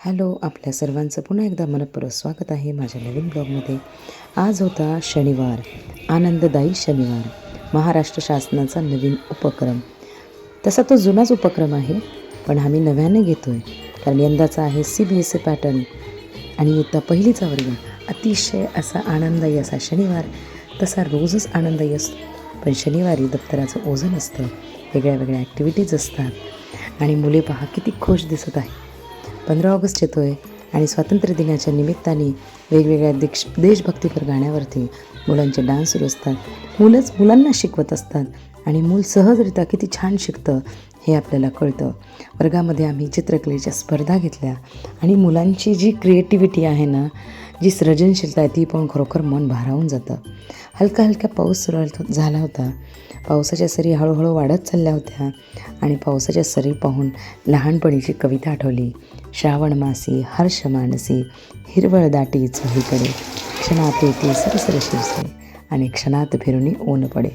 Hello आपल्या सर्वांचं पुन्हा एकदा मनपूर्वक स्वागत आहे माझ्या नवीन ब्लॉगमध्ये. आज होता शनिवार आनंददायी शनिवार महाराष्ट्र शासनाचा नवीन उपक्रम. तसा तो जुनाच उपक्रम आहे पण आम्ही नव्याने घेतो आहे कारण यंदाचा आहे C B S E pattern आणि इयत्ता पहिलीचा वर्ग अतिशय असा आनंददायी असा शनिवार तसा रोजच आनंददायी असतो. पण शनिवारी दप्तराचं ओझन असतं वेगळ्या वेगळ्या ॲक्टिव्हिटीज असतात. आणि मुले पहा किती खुश दिसत आहे पंधरा ऑगस्ट येतो आहे आणि स्वातंत्र्य दिनाच्या निमित्ताने वेगवेगळ्या देश देशभक्तीपर गाण्यावरती मुलांचे डान्स सुरू असतात. मुलंच मुलांना शिकवत असतात. आणि मूल सहजरित्या किती छान शिकतं हे आपल्याला कळतं. वर्गामध्ये आम्ही चित्रकलेच्या स्पर्धा घेतल्या आणि मुलांची जी क्रिएटिव्हिटी आहे ना जी सृजनशीलता आहे ती पाहून खरोखर मन भारावून जातं. हलका हलका पाऊस सुरू झाला- होता. पावसाच्या सरी हळूहळू वाढत चालल्या होत्या आणि पावसाच्या सरी पाहून लहानपणीची कविता आठवली. श्रावण मासी हर्ष मानसी हिरवळ दाटी चोहीकडे क्षणात येते सरसर शिरसे आणि क्षणात फिरुनी ऊन पडे.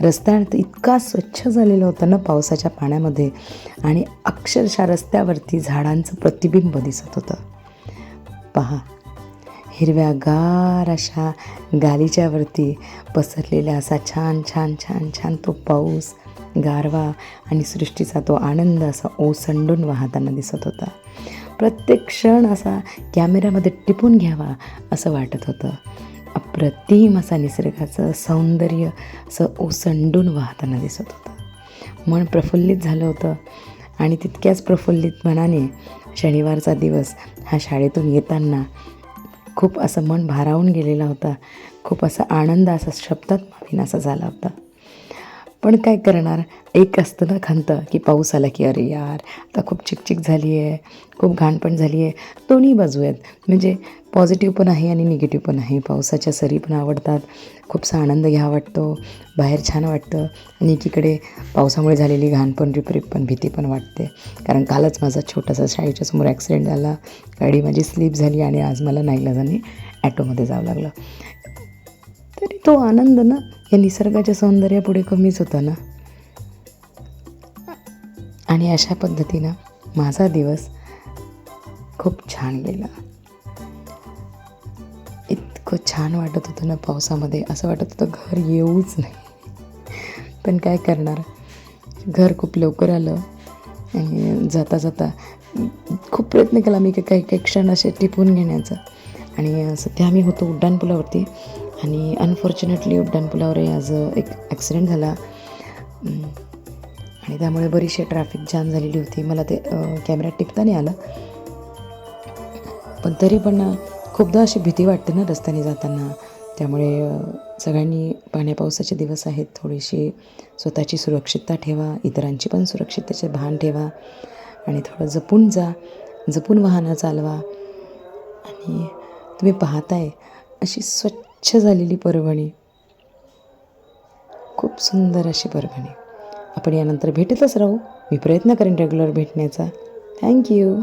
रस्ता तर इतका स्वच्छ झालेला होता ना पावसाच्या पाण्यामध्ये आणि अक्षरशः रस्त्यावरती झाडांचं प्रतिबिंब दिसत होतं. पहा हिरव्यागार अशा गालीच्यावरती पसरलेला असा छान छान छान छान तो पाऊस गारवा आणि सृष्टीचा तो आनंद असा ओसंडून वाहताना दिसत होता. प्रत्येक क्षण असा कॅमेऱ्यामध्ये टिपून घ्यावा असं वाटत होतं. अप्रतिम असा निसर्गाचं सौंदर्य असं ओसंडून वाहताना दिसत होतं. मन प्रफुल्लित झालं होतं आणि तितक्याच प्रफुल्लित मनाने शनिवारचा दिवस हा शाळेतून येताना खूप असं मन भारावून गेलेला होता. खूप असा आनंद असा शब्दात माविन असा झाला होता. पण काय करणार? एक असतं ना खंत की पाऊस आला की अरे यार आता खूप चिकचिक झाली आहे खूप घाण पण झाली आहे दोन्ही बाजू आहेत म्हणजे पॉझिटिव्ह पण आहे आणि निगेटिव्ह पण आहे. पावसाच्या सरी पण आवडतात. खूपसा आनंद घ्यावा वाटतो. बाहेर छान वाटतं. आणि एकीकडे पावसामुळे झालेली घाण पण रिपरिप पण भीती पण वाटते. कारण कालच माझा छोटासा शाळेच्या समोर ॲक्सिडेंट झाला. गाडी माझी स्लीप झाली आणि आज मला नाईलाजाने ॲटोमध्ये जावं लागलं. तो आनंद ना या निसर्गाच्या सौंदर्यापुढे कमीच होता ना. आणि अशा पद्धतीनं माझा दिवस खूप छान गेला. इतकं छान वाटत होतं ना पावसामध्ये. असं वाटत होतं घर येऊच नाही. पण काय करणार? घर खूप लवकर आलं. आणि जाता जाता खूप प्रयत्न केला मी काही काही क्षण असे टिपून घेण्याचा. आणि सध्या आम्ही होतो उड्डाणपुलावरती. आणि अनफॉर्च्युनेटली उड्डाणपुलावरही आज एक ॲक्सिडेंट झाला. आणि त्यामुळे बरीचशी ट्रॅफिक जाम झालेली होती. मला ते कॅमेऱ्यात टिपता नाही आलं. पण तरी पण खूपदा अशी भीती वाटते ना रस्त्याने जाताना. त्यामुळे सगळ्यांनी पाण्या पावसाचे दिवस आहेत. थोडीशी स्वतःची सुरक्षितता ठेवा. इतरांची पण सुरक्षिततेचे भान ठेवा. आणि थोडं जपून जा. जपून वाहनं चालवा. आणि तुम्ही पाहताय अशी स्वच्छ स्वच्छ झालेली परभणी. खूप सुंदर अशी परभणी. आपण यानंतर भेटतच राहू. मी प्रयत्न करेन रेग्युलर भेटण्याचा. थँक्यू